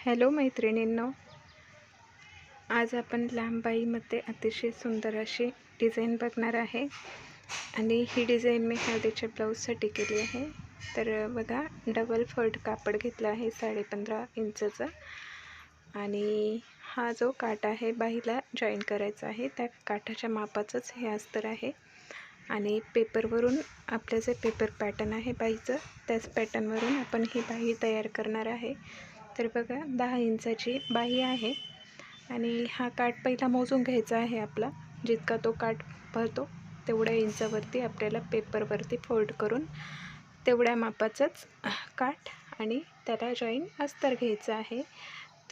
Hello मैत्रिणींनो आज आपण लांबाईमध्ये अतिशय सुंदर अशी डिझाईन बघणार आहे. आणि ही डिझाईन मी हळदीच्या ब्लाऊजसाठी केली आहे. तर बघा डबल फोल्ड कापड घेतला आहे साडेपंधरा इंचचा. आणि हा जो काठ आहे बाईला जॉईन करायचा आहे. त्या काठाच्या मापाचंच हे अस्तर आहे. आणि पेपरवरून आपलं जे पेपर पॅटर्न आहे बाईचं त्याच पॅटर्नवरून आपण ही बाई तयार करणार आहे. तर बघा दहा इंचाची बाई आहे आणि हा काठ पहिला मोजून घ्यायचा आहे आपला. जितका तो काठ भरतो तेवढ्या इंचावरती आपल्याला पेपरवरती फोल्ड करून तेवढ्या मापाचाच काठ आणि त्याला जॉईन अस्तर घ्यायचं आहे.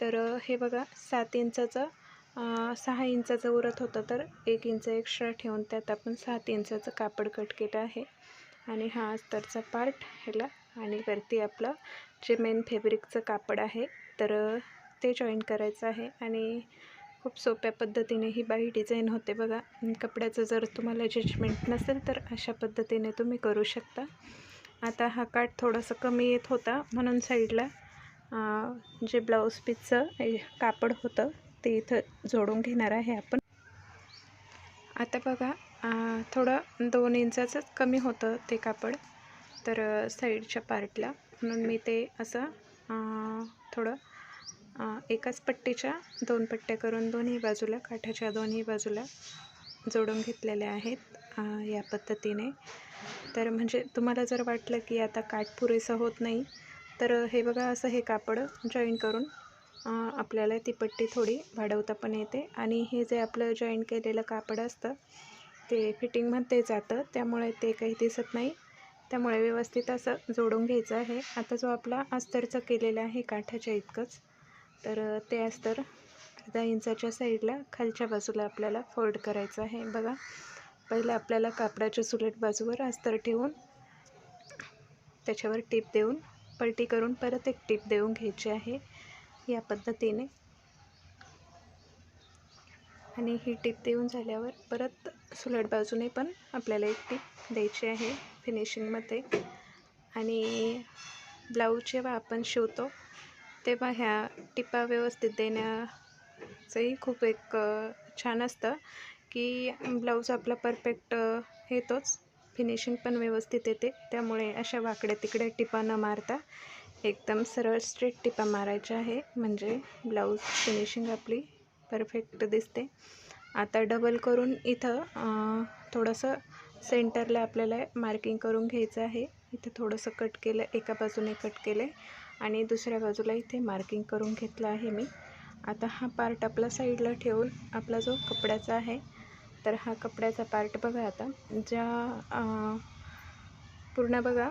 तर हे बघा सात इंचाचं सहा इंचाचं उरत होतं तर एक इंच एक्स्ट्रा ठेवून त्यात आपण सात इंचाचं कापड कट केलं आहे. आणि हा अस्तरचा पार्ट ह्याला आणि वरती आपलं जे मेन फॅब्रिकचं कापड आहे तर ते जॉईन करायचं आहे. आणि खूप सोप्या पद्धतीने ही बाई डिझाईन होते बघा. कपड्याचं जर तुम्हाला जजमेंट नसेल तर अशा पद्धतीने तुम्ही करू शकता. आता हा काठ थोडासा कमी येत होता. म्हणून साईडला जे ब्लाऊज पीसचं कापड होतं ते इथं जोडून घेणार आहे आपण. आता बघा थोडं दोन इंचाचंच कमी होतं ते कापड. तर साईडच्या पार्टला म्हणून मी ते असं थोडं एकाच पट्टीच्या दोन पट्ट्या करून दोन्ही बाजूला काठाच्या दोन्ही बाजूला जोडून घेतलेल्या आहेत या पद्धतीने. तर म्हणजे तुम्हाला जर वाटलं की आता काठ पुरेसं होत नाही तर हे बघा असं हे कापड जॉईन करून आपल्याला ती पट्टी थोडी वाढवता पण येते. आणि हे जे आपलं जॉईन केलेलं कापड असतं ते फिटिंगमध्ये जातं त्यामुळे ते काही दिसत नाही. त्यामुळे व्यवस्थित असं जोडून घ्यायचं आहे. आता जो आपला अस्तरचं केलेला आहे काठाच्या इतकंच तर ते अस्तर अर्धा इंचाच्या साईडला खालच्या बाजूला आपल्याला फोल्ड करायचं आहे. बघा पहिलं आपल्याला कापडाच्या सुलट बाजूवर अस्तर ठेवून त्याच्यावर टीप देऊन पलटी करून परत एक टीप देऊन घ्यायची आहे. या पद्धतीने. आणि ही टीप देऊन झाल्यावर परत सुलट बाजूने पण आपल्याला एक टीप द्यायची आहे फिनिशिंगमध्ये आणि ब्लाऊज जेव्हा आपण शिवतो तेव्हा ह्या टिपा व्यवस्थित देण्याचंही खूप एक छान असतं की ब्लाऊज आपला परफेक्ट येतोच. फिनिशिंग पण व्यवस्थित येते. त्यामुळे अशा वाकड्या तिकडे टिपा न मारता एकदम सरळ स्ट्रेट टिपा मारायच्या आहे. म्हणजे ब्लाऊज फिनिशिंग आपली परफेक्ट दिसते. आता डबल करून इथं थोडंसं सेंटरला आपल्याला मार्किंग करून घ्यायचं आहे. इथं थोडंसं कट केलं एका बाजूने कट केलं आणि दुसऱ्या बाजूला इथे मार्किंग करून घेतलं आहे मी. आता हा पार्ट आपला साईडला ठेवून आपला जो कपड्याचा आहे तर हा कपड्याचा पार्ट बघा आता. ज्या पूर्ण बघा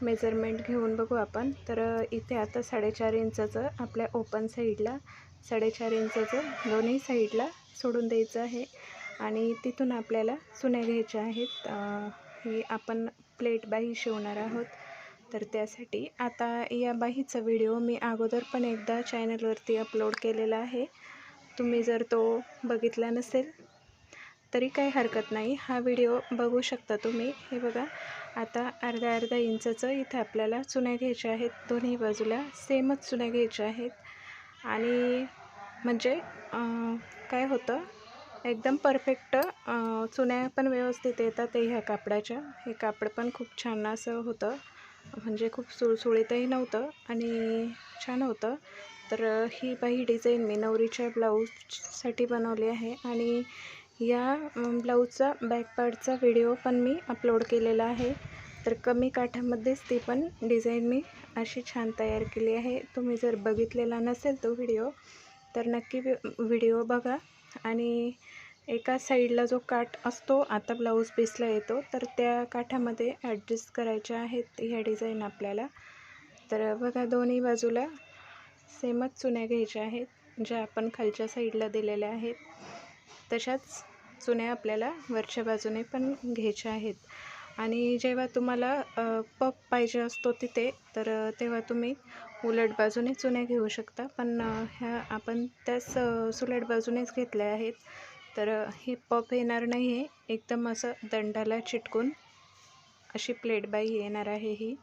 मेजरमेंट घेऊन बघू आपण. तर इथे आता साडेचार इंचाचं आपल्या ओपन साईडला साडेचार इंचाचं दोन्ही साईडला सोडून द्यायचं आहे. आणि तिथून आपल्याला चुन्या घ्यायच्या आहेत. ही आपण प्लेट बाही शिवणार आहोत. तर त्यासाठी आता या बाहीचा व्हिडिओ मी अगोदर पण एकदा चॅनलवरती अपलोड केलेला आहे. तुम्ही जर तो बघितला नसेल तरी काही हरकत नाही. हा व्हिडिओ बघू शकता तुम्ही. हे बघा आता अर्धा अर्धा इंचाचं इथं आपल्याला चुन्या घ्यायच्या आहेत. दोन्ही बाजूला सेमच चुन्या घ्यायच्या आहेत. आणि म्हणजे काय होतं एकदम परफेक्ट चुन्या पण व्यवस्थित येतात ह्या कापडाच्या. हे कापड पण खूप छान असं होतं. म्हणजे खूप सुळसुळीतही नव्हतं आणि छान होतं. तर ही बाई डिझाईन मी नवरीच्या ब्लाऊजसाठी बनवली आहे. आणि या ब्लाऊजचा बॅक पार्टचा व्हिडिओ पण मी अपलोड केलेला आहे. तर कमी काठामध्येच ती पण डिझाईन मी अशी छान तयार केली आहे. तुम्ही जर बघितलेला नसेल तो व्हिडिओ तर नक्की व्हिडिओ बघा. आणि एका साईडला जो काठ असतो आता ब्लाऊज पीसला येतो तर त्या काठामध्ये ॲडजस्ट करायच्या आहेत ह्या डिझाईन आपल्याला. तर बघा दोन्ही बाजूला सेमच चुन्या घ्यायच्या आहेत ज्या आपण खालच्या साईडला दिलेल्या आहेत. तशाच चुन्या आपल्याला वरच्या बाजूने पण घ्यायच्या आहेत. आणि जेव्हा तुम्हाला पप पाहिजे असतो तिथे तर तेव्हा तुम्ही उलट बाजूने चुन्या घेऊ शकता. पण ह्या आपण त्याच सुलट बाजूनेच घेतल्या आहेत. तर ही पप येणार नाही आहे एकदम असं दंडाला चिटकून अशी प्लेट बाई येणार आहे ही.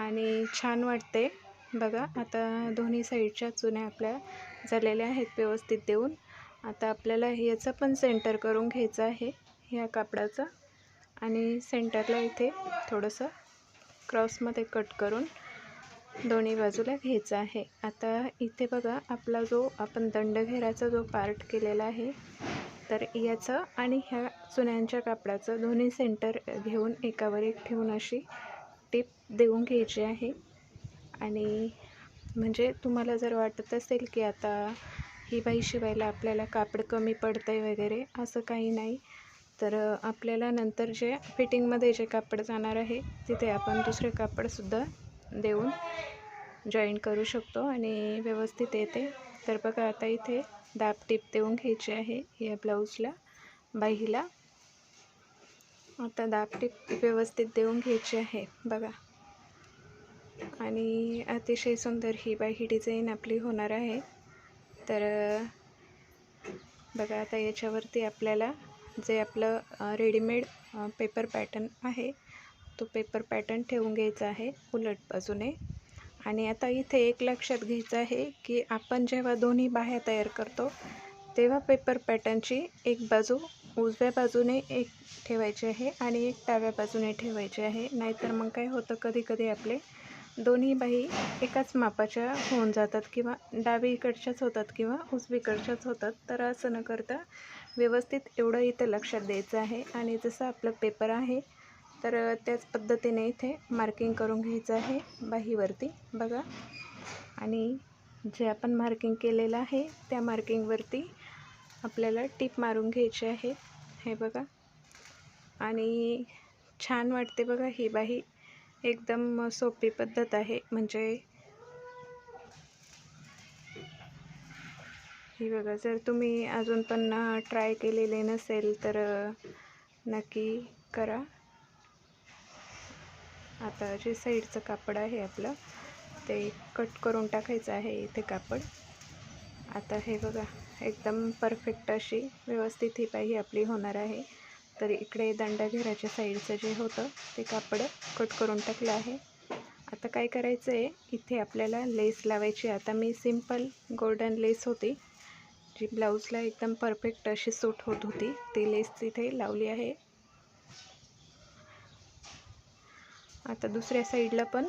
आणि छान वाटते बघा आता दोन्ही साईडच्या चुन्या आपल्या झालेल्या आहेत व्यवस्थित देऊन. आता आपल्याला याचं पण सेंटर करून घ्यायचं आहे ह्या कापडाचं. आणि सेंटरला इथे थोडंसं क्रॉसमध्ये कट करून दोन्ही बाजूला घ्यायचं आहे. आता इथे बघा आपला जो आपण दंडघेराचा जो पार्ट केलेला आहे तर याचं आणि ह्या चुन्यांच्या कापडाचं दोन्ही सेंटर घेऊन एकावर एक ठेवून अशी टिप देऊन घ्यायची आहे. आणि म्हणजे तुम्हाला जर वाटत असेल की आता ही बाई शिवायला आपल्याला कापड कमी पडतं आहे वगैरे असं काही नाही. तर आपल्याला नंतर जे फिटिंगमध्ये जे कापड जाणार आहे तिथे आपण दुसरे कापडसुद्धा देऊन जॉईन करू शकतो आणि व्यवस्थित येते. तर बघा आता इथे दाब टीप देऊन घ्यायची आहे या ब्लाऊजला बाईला. आता दाब टीप व्यवस्थित देऊन घ्यायची आहे बघा. आणि अतिशय सुंदर ही बाई ही डिझाईन आपली होणार आहे. तर बघा आता याच्यावरती आपल्याला जे आपलं रेडीमेड पेपर पॅटर्न आहे तो पेपर पॅटर्न ठेवून घ्यायचा आहे उलट बाजूने. आणि आता इथे एक लक्षात घ्यायचं आहे की आपण जेव्हा दोन्ही बाह्या तयार करतो तेव्हा पेपर पॅटर्नची एक बाजू उजव्या बाजूने एक ठेवायची आहे आणि एक डाव्या बाजूने ठेवायची आहे. नाहीतर मग काय होतं कधीकधी आपले दोन्ही बाई एकाच मापाच्या होऊन जातात किंवा डावीकडच्याच होतात किंवा उजवीकडच्याच होतात. तर असं न करता व्यवस्थित एवढं इथं लक्षात द्यायचं आहे. आणि जसं आपलं पेपर आहे तर त्याच पद्धतीने इथे मार्किंग करून घ्यायचं आहे बाहीवरती. बघा. आणि जे आपण मार्किंग केलेलं आहे त्या मार्किंगवरती आपल्याला टीप मारून घ्यायची आहे. हे बघा. आणि छान वाटते बघा ही बाही एकदम सोपी पद्धत आहे. म्हणजे ही बघा जर तुम्ही अजून पण ट्राय केलेले नसेल तर नक्की करा. आता जे साईडचं कापड आहे आपलं ते कट करून टाकायचं आहे इथे कापड. आता हे बघा एकदम परफेक्ट अशी व्यवस्थित ही पाही आपली होणार आहे. तर इकडे दंडाघेराच्या साईडचं जे होतं ते कापड कट करून टाकलं आहे. आता काय करायचं आहे इथे आपल्याला लेस लावायची आता मी सिंपल गोल्डन लेस होती जी ब्लाऊजला एकदम परफेक्ट अशी सूट होत होती. ती लेस तिथे लावली आहे. आता दुसऱ्या साईडला पण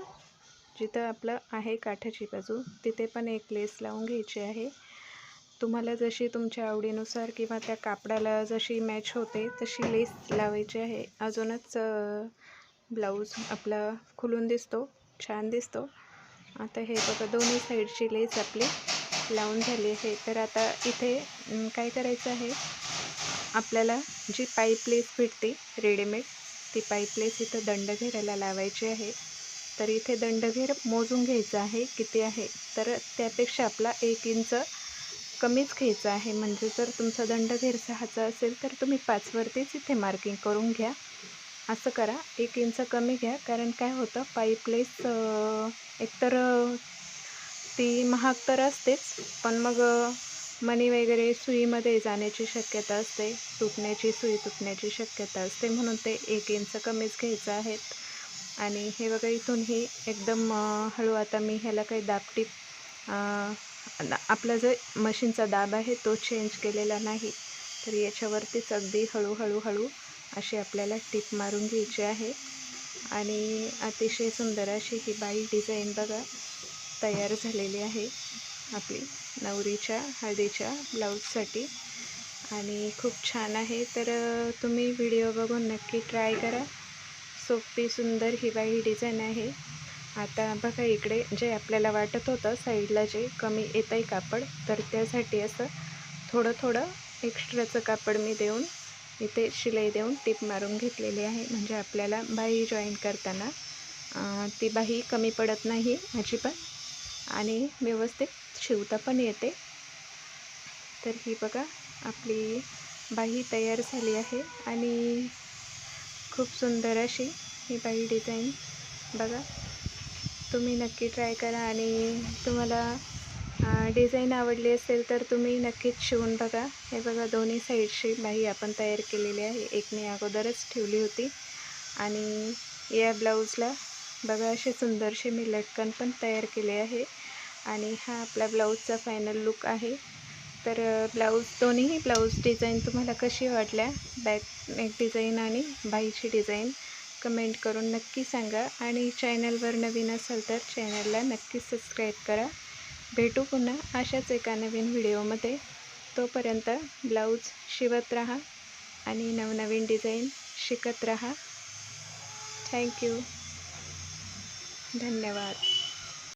जिथं आपलं आहे काठाची बाजू तिथे पण एक लेस लावून घ्यायची आहे. तुम्हाला जशी तुमच्या आवडीनुसार किंवा त्या कापडाला जशी मॅच होते तशी लेस लावायची आहे. अजूनच ब्लाऊज आपला खुलून दिसतो छान दिसतो. आता हे बघा दोन्ही साईडची लेस आपली लावून झाली आहे. तर आता इथे काय करायचं आहे? आपल्याला जी पाईप लेस भेटते रेडीमेड ती पाईप लेस इथं दंडघेराला लावायची आहे. तर इथे दंडघेर मोजून घ्यायचं आहे किती आहे? तर त्यापेक्षा आपला एक इंच कमीच घ्यायचं आहे. म्हणजे जर तुमचा दंडघेर सहाचा असेल तर तुम्ही पाचवरतीच इथे मार्किंग करून घ्या. असं करा. एक इंच कमी घ्या. कारण काय होतं? पाईपलेस एकतर ती महाग तर असतेच. पण मग मनी वगैरे सुईमध्ये जाण्याची शक्यता असते. तुटण्याची सुई तुटण्याची शक्यता असते. म्हणून ते एक इंच कमीच घ्यायचं आहेत आणि हे बघा इथूनही एकदम हळू आता मी ह्याला काही दाबटीप आपला जो मशीनचा दाब आहे तो चेंज केलेला नाही. तर याच्यावरतीच अगदी हळूहळू हळू अशी आपल्याला टीप मारून घ्यायची आहे. आणि अतिशय सुंदर अशी ही बाई डिझाईन बघा तयार झालेली आहे आपली. नवरीच्या हळदीच्या ब्लाऊजसाठी. आणि खूप छान आहे. तर तुम्ही व्हिडिओ बघून नक्की ट्राय करा. सोपी सुंदर ही बाई डिझाईन आहे. आता बघा इकडे जे आपल्याला वाटत होतं साईडला जे कमी येतं आहे कापड तर त्यासाठी असं थोडं थोडं एक्स्ट्राचं कापड मी देऊन इथे शिलाई देऊन टीप मारून घेतलेली आहे. म्हणजे आपल्याला बाही जॉईन करताना ती बाही कमी पडत नाही अजिबात आणि व्यवस्थित शिवता पण येते. तर ही बघा आपली बाही तयार झाली आहे आणि खूप सुंदर अशी ही बाई डिझाईन बघा. तुम्ही नक्की ट्राय करा आणि तुम्हाला डिझाईन आवडली असेल तर तुम्ही नक्कीच शिवून बघा. हे बघा दोन्ही साईडची बाई आपण तयार केलेली आहे. एक मी अगोदरच ठेवली होती. आणि या ब्लाऊजला बघा असे सुंदरसे मी लटकन पण तयार केले आहे. आणि हा आपला ब्लाऊजचा फायनल लुक आहे. तर ब्लाऊज दोन्हीही ब्लाऊज डिझाईन तुम्हाला कशी वाटल्या? बॅक नेक डिझाईन आणि बाईची डिझाईन कमेंट करून नक्की सांगा आणि चॅनलवर नवीन असाल तर चॅनलला नक्की सबस्क्राईब करा. भेटू पुन्हा अशाच एका नवीन व्हिडिओमध्ये. तोपर्यंत ब्लाऊज शिवत राहा आणि नवनवीन डिझाईन शिकत राहा. थँक्यू. धन्यवाद.